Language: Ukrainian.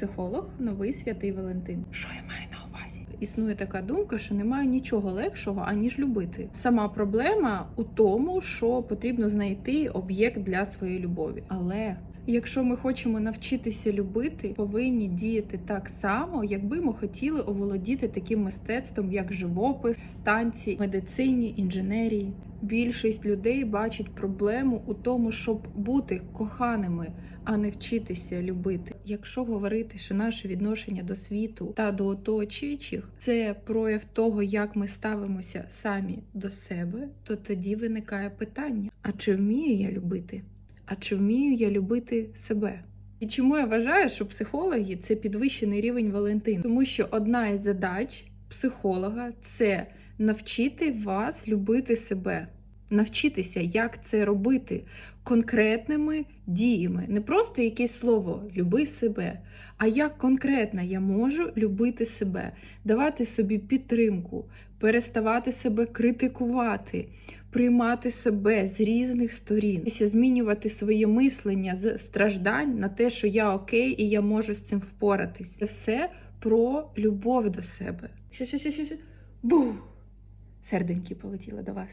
Психолог новий святий Валентин. Що я маю на увазі? Існує така думка, що немає нічого легшого, аніж любити. Сама проблема у тому, що потрібно знайти об'єкт для своєї любові. Але якщо ми хочемо навчитися любити, повинні діяти так само, якби ми хотіли оволодіти таким мистецтвом, як живопис, танці, медицині, інженерії. Більшість людей бачить проблему у тому, щоб бути коханими, а не вчитися любити. Якщо говорити, що наше відношення до світу та до оточуючих це прояв того, як ми ставимося самі до себе, то тоді виникає питання: а чи вмію я любити? А чи вмію я любити себе? І чому я вважаю, що психологи це підвищений рівень Валентин? Тому що одна із задач психолога це навчити вас любити себе, навчитися, як це робити конкретними діями. Не просто якесь слово люби себе, а як конкретно я можу любити себе, давати собі підтримку, переставати себе критикувати, приймати себе з різних сторін, змінювати своє мислення з страждань на те, що я окей і я можу з цим впоратись. Це все про любов до себе. Ще, ще, ще, ще, ще. Бух! Серденьки полетіли до вас.